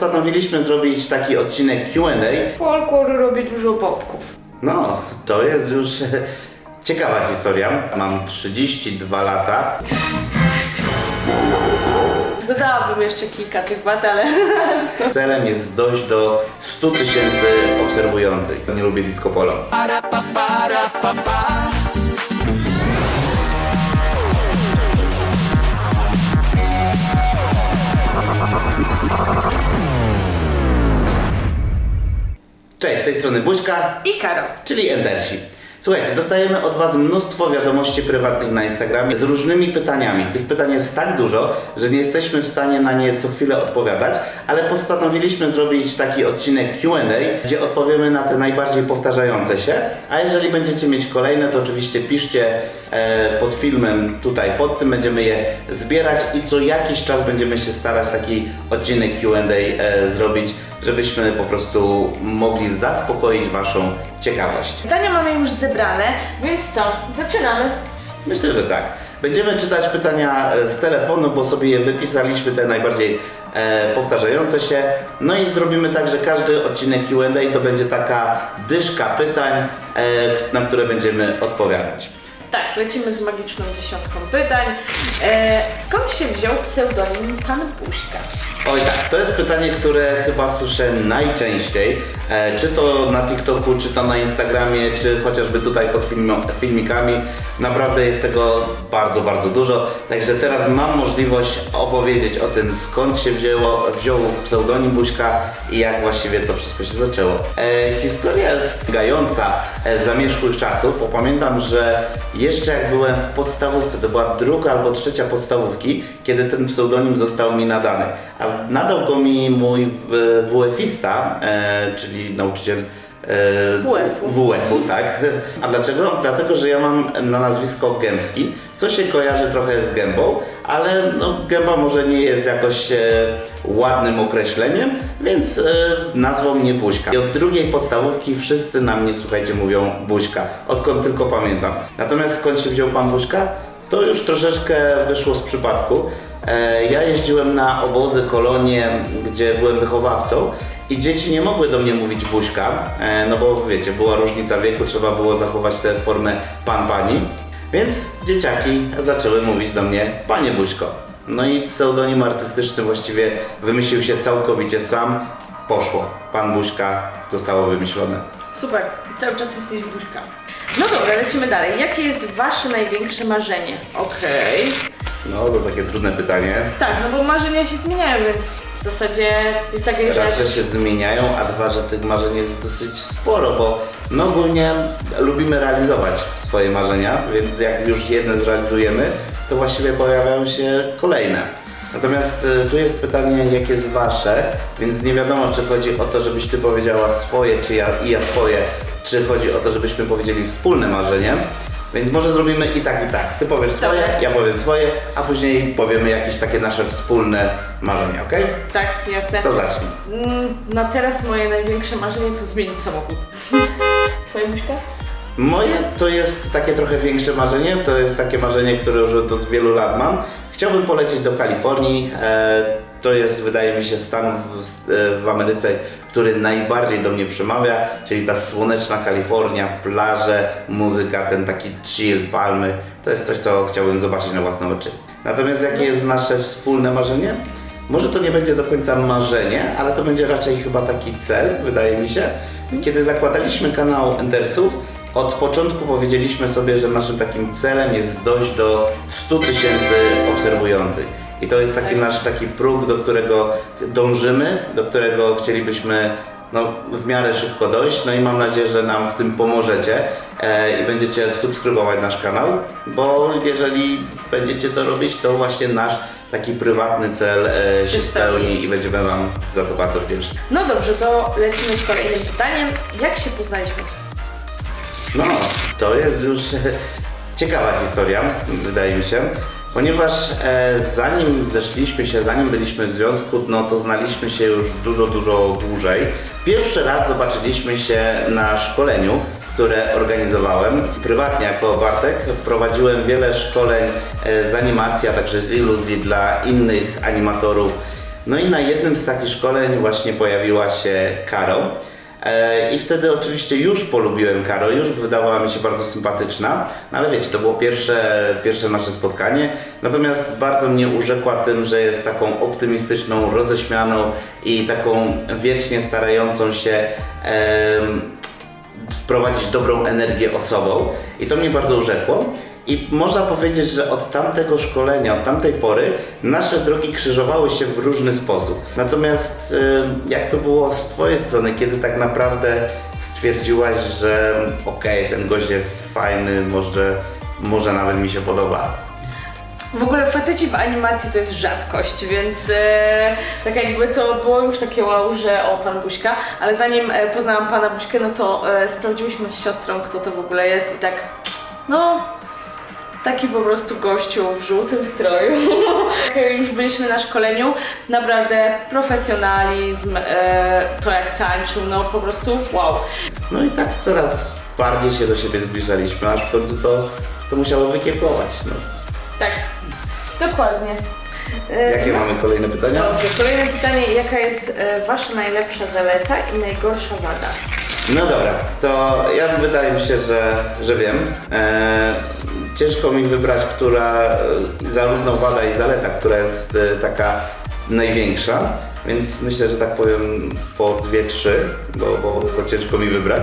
postanowiliśmy zrobić taki odcinek Q&A. Folklor robi dużo bobków. No, to jest już ciekawa historia. Mam 32 lata. Dodałabym jeszcze kilka tych wad, ale co? Celem jest dojść do 100 tysięcy obserwujących. Nie lubię disco polo. Cześć, z tej strony Buźka, I Karol. czyli Endersi. Słuchajcie, dostajemy od Was mnóstwo wiadomości prywatnych na Instagramie z różnymi pytaniami. Tych pytań jest tak dużo, że nie jesteśmy w stanie na nie co chwilę odpowiadać, ale postanowiliśmy zrobić taki odcinek Q&A, gdzie odpowiemy na te najbardziej powtarzające się. A jeżeli będziecie mieć kolejne, to oczywiście piszcie e, pod filmem tutaj pod tym, będziemy je zbierać i co jakiś czas będziemy się starać taki odcinek Q&A e, zrobić, żebyśmy po prostu mogli zaspokoić Waszą ciekawość. Pytania mamy już zebrane, więc co? Zaczynamy. Myślę, że tak. Będziemy czytać pytania e, z telefonu, bo sobie je wypisaliśmy, te najbardziej e, powtarzające się. No i zrobimy tak, że każdy odcinek Q&A to będzie taka dyszka pytań, e, na które będziemy odpowiadać. Tak, lecimy z magiczną dziesiątką pytań. E, skąd się wziął pseudonim Pan Buźka? Oj tak, to jest pytanie, które chyba słyszę najczęściej, czy to na TikToku, czy to na Instagramie, czy chociażby tutaj pod filmikami. Naprawdę jest tego bardzo, bardzo dużo. Także teraz mam możliwość opowiedzieć o tym, skąd się wzięło, wziął pseudonim Buźka i jak właściwie to wszystko się zaczęło. E, historia jest gająca e, zamierzchłych czasów, bo pamiętam, że jeszcze jak byłem w podstawówce, to była druga albo trzecia podstawówki, kiedy ten pseudonim został mi nadany. A nadał go mi mój WF-ista, e, czyli nauczyciel e, WF-u. WF-u, tak. A dlaczego? Dlatego, że ja mam na nazwisko Gębski, co się kojarzy trochę z gębą, ale no, gęba może nie jest jakoś e, ładnym określeniem, więc e, nazwą mnie Buźka. I od drugiej podstawówki wszyscy na mnie, słuchajcie, mówią Buźka, odkąd tylko pamiętam. Natomiast skąd się wziął pan Buźka? To już troszeczkę wyszło z przypadku. E, Ja jeździłem na obozy, kolonie, gdzie byłem wychowawcą i dzieci nie mogły do mnie mówić buźka, e, no bo wiecie, była różnica wieku, trzeba było zachować tę formę pan, pani. Więc dzieciaki zaczęły mówić do mnie panie buźko. No i pseudonim artystyczny właściwie wymyślił się całkowicie sam. Poszło. Pan Buźka zostało wymyślone. Super, cały czas jesteś Buźka. No dobra, lecimy dalej. Jakie jest Wasze największe marzenie? Okej. No to takie trudne pytanie. Tak, no bo marzenia się zmieniają, więc w zasadzie jest takie, że... Raz, że się zmieniają, a dwa, że tych marzeń jest dosyć sporo, bo my ogólnie lubimy realizować swoje marzenia, więc jak już jedne zrealizujemy, to właściwie pojawiają się kolejne. Natomiast y, tu jest pytanie, jakie jest wasze, więc nie wiadomo, czy chodzi o to, żebyś ty powiedziała swoje, czy ja i ja swoje, czy chodzi o to, żebyśmy powiedzieli wspólne marzenie. Więc może zrobimy i tak, i tak. Ty powiesz swoje, ja powiem swoje, a później powiemy jakieś takie nasze wspólne marzenia, ok? Tak, jasne. To zacznij. Mm, Na teraz moje największe marzenie to zmienić samochód. Twoja Buźka? Moje to jest takie trochę większe marzenie, to jest takie marzenie, które już od wielu lat mam. Chciałbym polecieć do Kalifornii. E, to jest, wydaje mi się, stan w, e, w Ameryce, który najbardziej do mnie przemawia, czyli ta słoneczna Kalifornia, plaże, muzyka, ten taki chill, palmy. To jest coś, co chciałbym zobaczyć na własne oczy. Natomiast jakie jest nasze wspólne marzenie? Może to nie będzie do końca marzenie, ale to będzie raczej chyba taki cel, wydaje mi się. Kiedy zakładaliśmy kanał Endersów, od początku powiedzieliśmy sobie, że naszym takim celem jest dojść do 100 tysięcy obserwujących. I to jest taki Tak. nasz taki próg, do którego dążymy, do którego chcielibyśmy no, w miarę szybko dojść. No i mam nadzieję, że nam w tym pomożecie e, i będziecie subskrybować nasz kanał, bo jeżeli będziecie to robić, to właśnie nasz taki prywatny cel e, się Się spełni. spełni i będziemy Wam za to bardzo wdzięczni. No dobrze, to lecimy z kolejnym pytaniem. Jak się poznaliśmy? No, to jest już ciekawa historia, wydaje mi się, ponieważ e, zanim zeszliśmy się, zanim byliśmy w związku, no to znaliśmy się już dużo, dużo dłużej. Pierwszy raz zobaczyliśmy się na szkoleniu, które organizowałem prywatnie jako Bartek. Prowadziłem wiele szkoleń e, z animacji, a także z iluzji dla innych animatorów No i na jednym z takich szkoleń właśnie pojawiła się Karo. E, I wtedy oczywiście już polubiłem Karo, już wydawała mi się bardzo sympatyczna, no ale wiecie, to było pierwsze, pierwsze nasze spotkanie, natomiast bardzo mnie urzekła tym, że jest taką optymistyczną, roześmianą i taką wiecznie starającą się wprowadzić dobrą energię osobą i to mnie bardzo urzekło. I można powiedzieć, że od tamtego szkolenia, od tamtej pory nasze drogi krzyżowały się w różny sposób. Natomiast jak to było z Twojej strony, kiedy tak naprawdę stwierdziłaś, że okej, ten gość jest fajny, może, może nawet mi się podoba. W ogóle faceci w animacji to jest rzadkość, więc e, tak jakby to było już takie wow, że o, pan Buźka, ale zanim e, poznałam pana Buźkę, no to e, sprawdziłyśmy z siostrą, kto to w ogóle jest i tak, no, taki po prostu gościu w żółtym stroju. Jak już byliśmy na szkoleniu, naprawdę profesjonalizm, e, to jak tańczył, no po prostu wow. No i tak coraz bardziej się do siebie zbliżaliśmy, aż w końcu to, to musiało wykiełkować. No. Tak, dokładnie. E, Jakie mamy kolejne pytania? Dobrze, kolejne pytanie, jaka jest e, Wasza najlepsza zaleta i najgorsza wada? No dobra, to ja wydaje mi się, że, że wiem. E, ciężko mi wybrać, która e, zarówno wada i zaleta, która jest e, taka największa, więc myślę, że tak powiem po dwie, trzy, bo, bo, bo ciężko mi wybrać.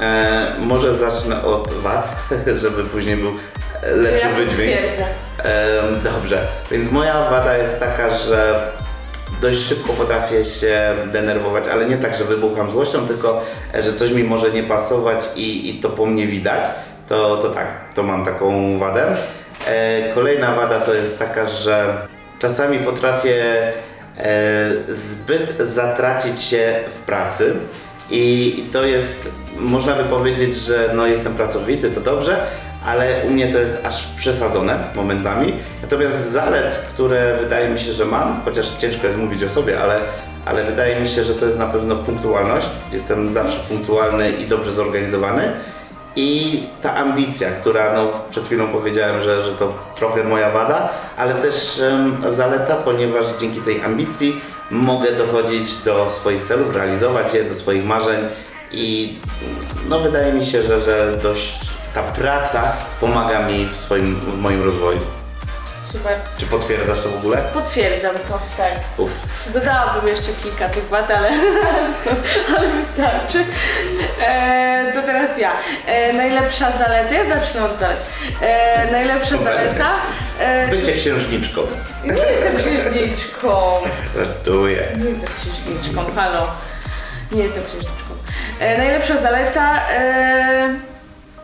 E, może zacznę od wad, żeby później był lepszy ja wydźwięk. Em, Dobrze, więc moja wada jest taka, że dość szybko potrafię się denerwować, ale nie tak, że wybucham złością, tylko e, że coś mi może nie pasować i, i to po mnie widać. To, to tak, to mam taką wadę. E, kolejna wada to jest taka, że czasami potrafię e, zbyt zatracić się w pracy. I to jest, można by powiedzieć, że no jestem pracowity, to dobrze, ale u mnie to jest aż przesadzone momentami. Natomiast zalet, które wydaje mi się, że mam, chociaż ciężko jest mówić o sobie, ale, ale wydaje mi się, że to jest na pewno punktualność. Jestem zawsze punktualny i dobrze zorganizowany. I ta ambicja, która no, przed chwilą powiedziałem, że, że to trochę moja wada, ale też em, zaleta, ponieważ dzięki tej ambicji mogę dochodzić do swoich celów, realizować je, do swoich marzeń i no, wydaje mi się, że, że dość ta praca pomaga mi w, swoim, w moim rozwoju. Super. Czy potwierdzasz to w ogóle? Potwierdzam to, tak. Uf. Dodałabym jeszcze kilka tych wad, ale, co, ale wystarczy. E, to teraz ja. E, najlepsza zaleta, ja zacznę od zalet. E, najlepsza zaleta. E, Bycie księżniczką. nie jestem księżniczką. Żartuję. Nie jestem księżniczką, halo. Nie jestem księżniczką. E, najlepsza zaleta, e,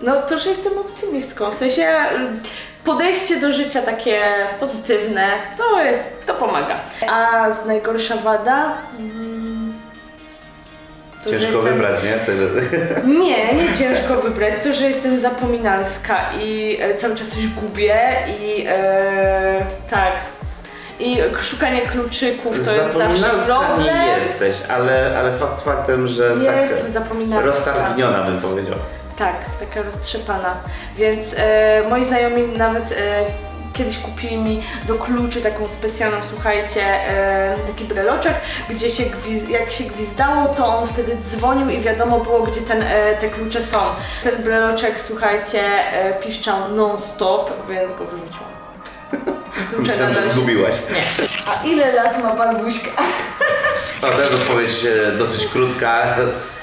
no to, że jestem optymistką. W sensie mm, podejście do życia takie pozytywne, to jest, to pomaga. A z najgorsza wada? mm, to, Ciężko jestem- wybrać, nie? Nie, nie ciężko wybrać. To, że jestem zapominalska i e, cały czas coś gubię i e, tak. I szukanie kluczyków to jest zawsze problem. nie jesteś, ale, ale fakt faktem, że Nie tak jestem zapominalska. roztargniona bym powiedział. Tak, taka roztrzepana. Więc e, moi znajomi nawet e, kiedyś kupili mi do kluczy taką specjalną, słuchajcie, e, taki breloczek, gdzie się gwiz- jak się gwizdało, to on wtedy dzwonił i wiadomo było, gdzie ten, e, te klucze są. Ten breloczek, słuchajcie, e, piszczał non-stop, więc go wyrzuciłam. Klucze Myślałem, że nadal zgubiłaś. Nie. A ile lat ma barbuśka? To jest odpowiedź e, dosyć krótka.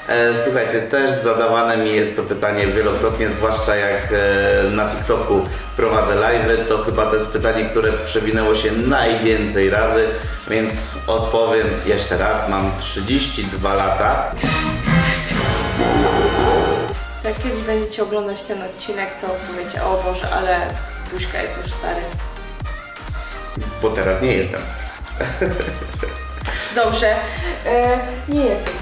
E, Słuchajcie, też zadawane mi jest to pytanie wielokrotnie, zwłaszcza jak e, na TikToku prowadzę live'y, to chyba to jest pytanie, które przewinęło się najwięcej razy, więc odpowiem jeszcze raz, mam 32 lata. Jak kiedyś będziecie oglądać ten odcinek, to powiecie, o Boże, ale buźka jest już stary. Bo teraz nie jestem. Dobrze. E, nie jestem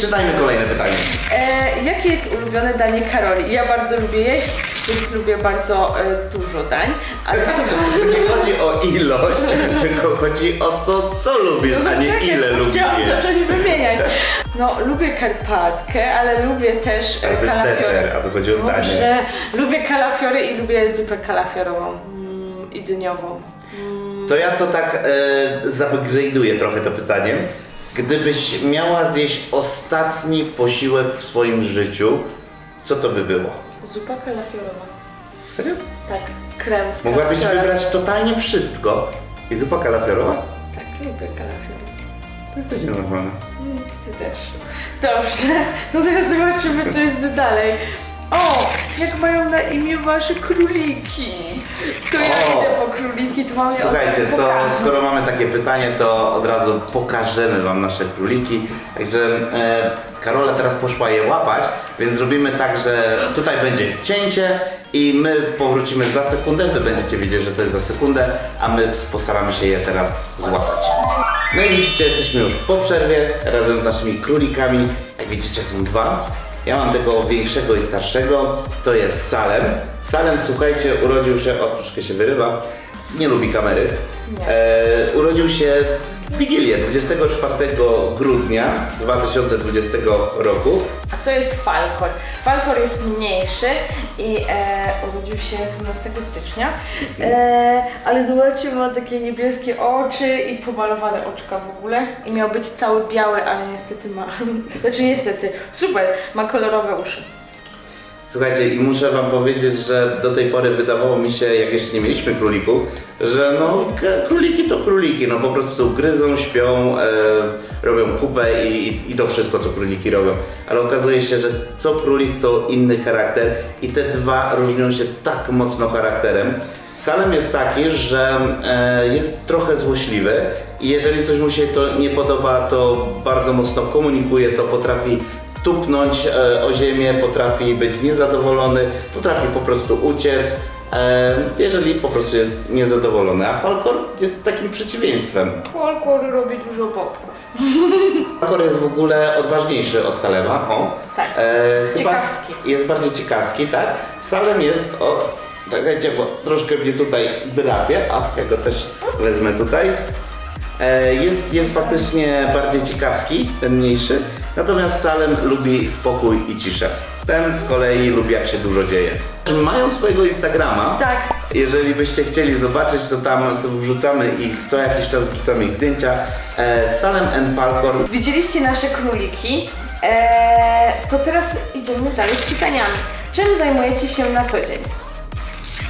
Czytajmy kolejne pytanie. E, jakie jest ulubione danie Karoli? Ja bardzo lubię jeść, więc lubię bardzo e, dużo dań, ale. To nie chodzi o ilość, tylko chodzi o co, co lubisz, a nie Czekaj, ile lubisz. Chciałam zacząć wymieniać. No, lubię karpatkę, ale lubię też e, Ale to jest kalafiory. deser, a to chodzi o danie. Dobrze. Lubię kalafiory i lubię zupę kalafiorową mm, i dyniową. To ja to tak e, zupgrade'uję trochę to pytanie. Gdybyś miała zjeść ostatni posiłek w swoim życiu, co to by było? Zupa kalafiorowa. Serio? Tak, krem z Mogłabyś kalafiorem. wybrać totalnie wszystko. I zupa kalafiorowa? Tak, lubię kalafior. To jesteś nienormalna. Mm, Ty też. Dobrze, no zaraz zobaczymy, co jest dalej. O, jak mają na imię wasze króliki. To ja O. idę po króliki, to mamy Słuchajcie, to skoro mamy takie pytanie, to od razu pokażemy Wam nasze króliki. Także e, Karola teraz poszła je łapać, więc zrobimy tak, że tutaj będzie cięcie i my powrócimy za sekundę. Wy będziecie wiedzieć, że to jest za sekundę, a my postaramy się je teraz złapać. No i widzicie, jesteśmy już po przerwie razem z naszymi królikami. Jak widzicie, są dwa. Ja mam tego większego i starszego, to jest Salem. Salem, słuchajcie, urodził się, o troszkę się wyrywa, nie lubi kamery. Nie. E, urodził się w Wigilię 24 grudnia 2020 roku. A to jest Falcor. Falcor jest mniejszy i e, urodził się 12 stycznia. E, ale zobaczcie, ma takie niebieskie oczy i pomalowane oczka w ogóle. I miał być cały biały, ale niestety ma. Znaczy niestety, super, ma kolorowe uszy. Słuchajcie, i muszę wam powiedzieć, że do tej pory wydawało mi się, jak jeszcze nie mieliśmy królików, że no króliki to króliki, no po prostu gryzą, śpią, e, robią kupę i, i, i to wszystko, co króliki robią. Ale okazuje się, że co królik to inny charakter i te dwa różnią się tak mocno charakterem. Salem jest taki, że e, jest trochę złośliwy i jeżeli coś mu się to nie podoba, to bardzo mocno komunikuje, to potrafi tupnąć e, o ziemię, potrafi być niezadowolony, potrafi po prostu uciec, e, jeżeli po prostu jest niezadowolony. A Falcor jest takim przeciwieństwem. Falcor robi dużo bobków. Falcor jest w ogóle odważniejszy od Salema. O. Tak. E, Ciekawski. Jest bardziej ciekawski, tak? Salem jest o. Czekajcie, bo troszkę mnie tutaj drapie. A ja go też wezmę tutaj. E, jest, jest faktycznie bardziej ciekawski, ten mniejszy. Natomiast Salem lubi spokój i ciszę. Ten z kolei lubi jak się dużo dzieje. Mają swojego Instagrama. Tak. Jeżeli byście chcieli zobaczyć, to tam wrzucamy ich, co jakiś czas wrzucamy ich zdjęcia. E, Salem and Falcor Widzieliście nasze króliki. Eee, to teraz idziemy dalej z pytaniami. Czym zajmujecie się na co dzień?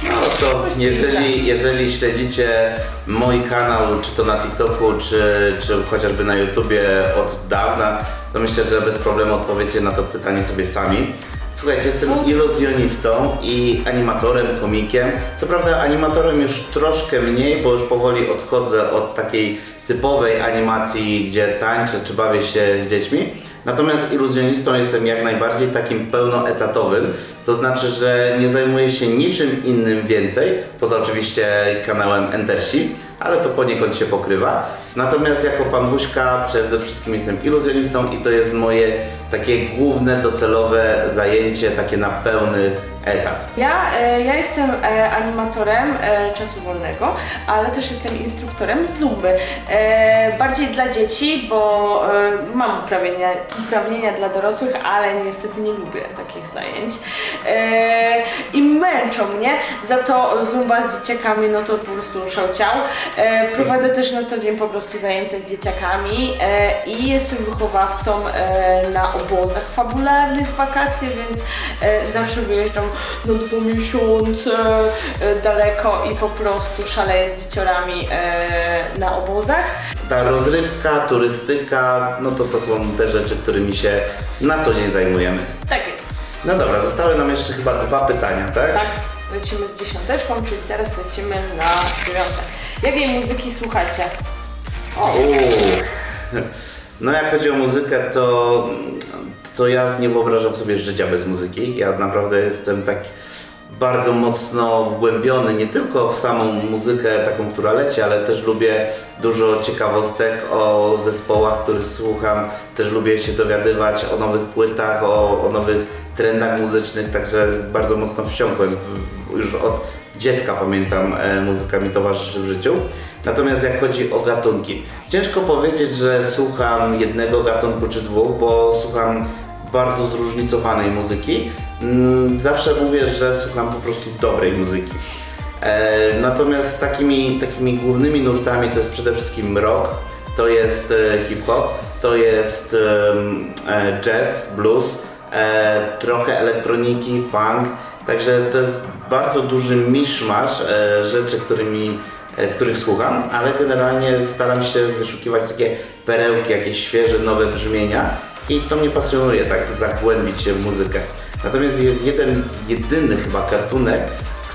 No to jeżeli, jeżeli śledzicie mój kanał, czy to na TikToku, czy, czy chociażby na YouTubie od dawna, to myślę, że bez problemu odpowiecie na to pytanie sobie sami. Słuchajcie, jestem iluzjonistą i animatorem, komikiem. Co prawda animatorem już troszkę mniej, bo już powoli odchodzę od takiej typowej animacji, gdzie tańczę czy bawię się z dziećmi. Natomiast iluzjonistą jestem jak najbardziej takim pełnoetatowym, to znaczy, że nie zajmuję się niczym innym więcej, poza oczywiście kanałem Entersi, ale to poniekąd się pokrywa. Natomiast jako pan Buźka przede wszystkim jestem iluzjonistą i to jest moje takie główne, docelowe zajęcie, takie na pełny etat. Ja, e, ja jestem e, animatorem e, czasu wolnego, ale też jestem instruktorem zumby. Bardziej dla dzieci, bo mam uprawnienia, uprawnienia dla dorosłych, ale niestety nie lubię takich zajęć. I męczą mnie, za to zumba z dzieciakami, no to po prostu szałciał. E, prowadzę też na co dzień po prostu zajęcia z dzieciakami i jestem wychowawcą na obozach fabularnych w wakacje, więc zawsze wyjeżdżam na dwa miesiące e, daleko i po prostu szaleję z dzieciorami e, na obozach. Ta rozrywka, turystyka, no to to są te rzeczy, którymi się na co dzień zajmujemy. Tak jest. No dobra, zostały nam jeszcze chyba dwa pytania, tak? Tak, lecimy z dziesiąteczką, czyli teraz lecimy na dziewiątę. Jakiej muzyki słuchacie? O, Uuu. No jak chodzi o muzykę, to, to ja nie wyobrażam sobie życia bez muzyki. Ja naprawdę jestem tak bardzo mocno wgłębiony nie tylko w samą muzykę taką, która leci, ale też lubię dużo ciekawostek o zespołach, których słucham. Też lubię się dowiadywać o nowych płytach, o, o nowych trendach muzycznych, także bardzo mocno wsiąkłem w, już od dziecka pamiętam, e, muzyka mi towarzyszy w życiu. Natomiast jak chodzi o gatunki, ciężko powiedzieć, że słucham jednego gatunku czy dwóch, bo słucham bardzo zróżnicowanej muzyki. Mm, Zawsze mówię, że słucham po prostu dobrej muzyki. E, natomiast takimi, takimi głównymi nurtami to jest przede wszystkim rock, to jest e, hip-hop, to jest e, jazz, blues, trochę elektroniki, funk, także to jest bardzo duży miszmasz rzeczy, którymi, których słucham, ale generalnie staram się wyszukiwać takie perełki, jakieś świeże, nowe brzmienia i to mnie pasjonuje, tak zagłębić się w muzykę. Natomiast jest jeden, jedyny chyba gatunek,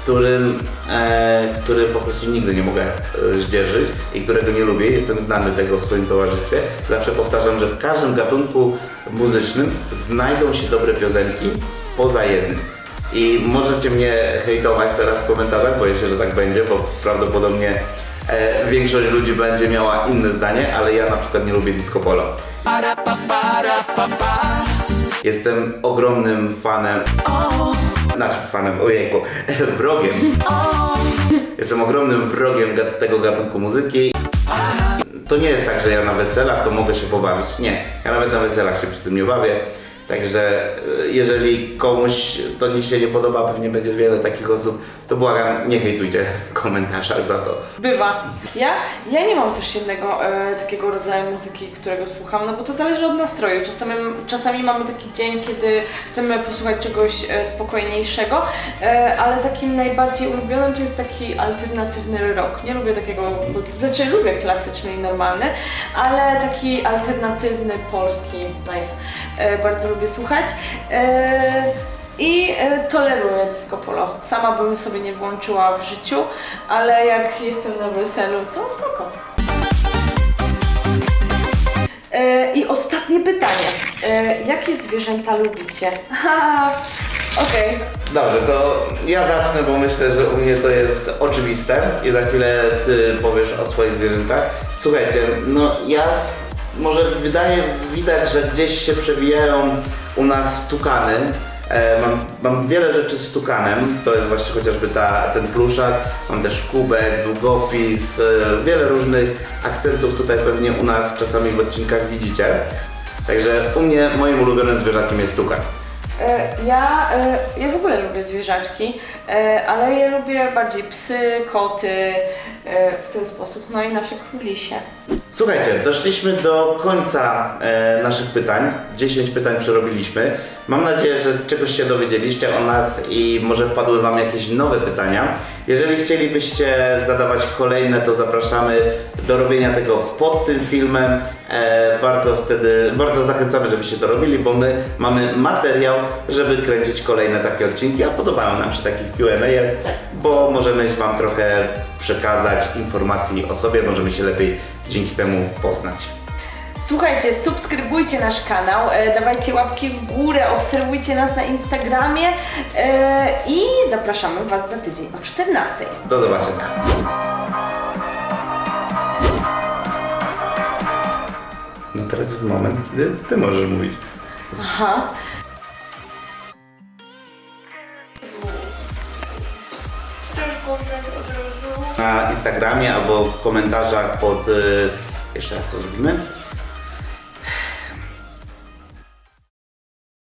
którym, e, który po prostu nigdy nie mogę e, zdzierżyć i którego nie lubię. Jestem znany tego w swoim towarzystwie. Zawsze powtarzam, że w każdym gatunku muzycznym znajdą się dobre piosenki poza jednym. I możecie mnie hejtować teraz w komentarzach, boję się, że tak będzie, bo prawdopodobnie e, większość ludzi będzie miała inne zdanie, ale ja na przykład nie lubię disco polo. Jestem ogromnym fanem. Znaczy fanem, ojejku, wrogiem. Jestem ogromnym wrogiem tego gatunku muzyki. To nie jest tak, że ja na weselach to mogę się pobawić. Nie, ja nawet na weselach się przy tym nie bawię. Także e, jeżeli komuś to nic się nie podoba, pewnie będzie wiele takich osób, to błagam, nie hejtujcie w komentarzach za to. Bywa. Ja, ja nie mam też jednego e, takiego rodzaju muzyki, którego słucham, no bo to zależy od nastroju. Czasami, czasami mamy taki dzień, kiedy chcemy posłuchać czegoś e, spokojniejszego, e, ale takim najbardziej ulubionym to jest taki alternatywny rock. Nie lubię takiego, bo, znaczy lubię klasyczny i normalny, ale taki alternatywny, polski, nice. E, bardzo lubię słuchać. E, i e, toleruję disco polo. Sama bym sobie nie włączyła w życiu, ale jak jestem na weselu, to spoko. I ostatnie pytanie. Jakie zwierzęta lubicie? Okej. Dobrze, to ja zacznę, bo myślę, że u mnie to jest oczywiste i za chwilę ty powiesz o swoich zwierzętach. Słuchajcie, no ja może wydaje, widać, że gdzieś się przewijają u nas tukany. E, mam, mam wiele rzeczy z tukanem, to jest właśnie chociażby ta, ten pluszak, mam też kubek, długopis, e, wiele różnych akcentów tutaj pewnie u nas czasami w odcinkach widzicie. Także u mnie moim ulubionym zwierzakiem jest tukan. E, Ja, e, ja w ogóle lubię zwierzaczki, e, ale ja lubię bardziej psy, koty, w ten sposób, no i nasze królisie. Słuchajcie, doszliśmy do końca e, naszych pytań. 10 pytań przerobiliśmy. Mam nadzieję, że czegoś się dowiedzieliście o nas i może wpadły Wam jakieś nowe pytania. Jeżeli chcielibyście zadawać kolejne, to zapraszamy do robienia tego pod tym filmem. E, bardzo wtedy, bardzo zachęcamy, żebyście to robili, bo my mamy materiał, żeby kręcić kolejne takie odcinki, a podobają nam się takie Q&A, bo możemy Wam trochę przekazać informacji o sobie, możemy się lepiej dzięki temu poznać. Słuchajcie, subskrybujcie nasz kanał, e, dawajcie łapki w górę, obserwujcie nas na Instagramie e, i zapraszamy Was za tydzień o 14. Do zobaczenia. No teraz jest moment, kiedy ty możesz mówić. Aha. Na Instagramie albo w komentarzach pod... y, Jeszcze raz co zrobimy?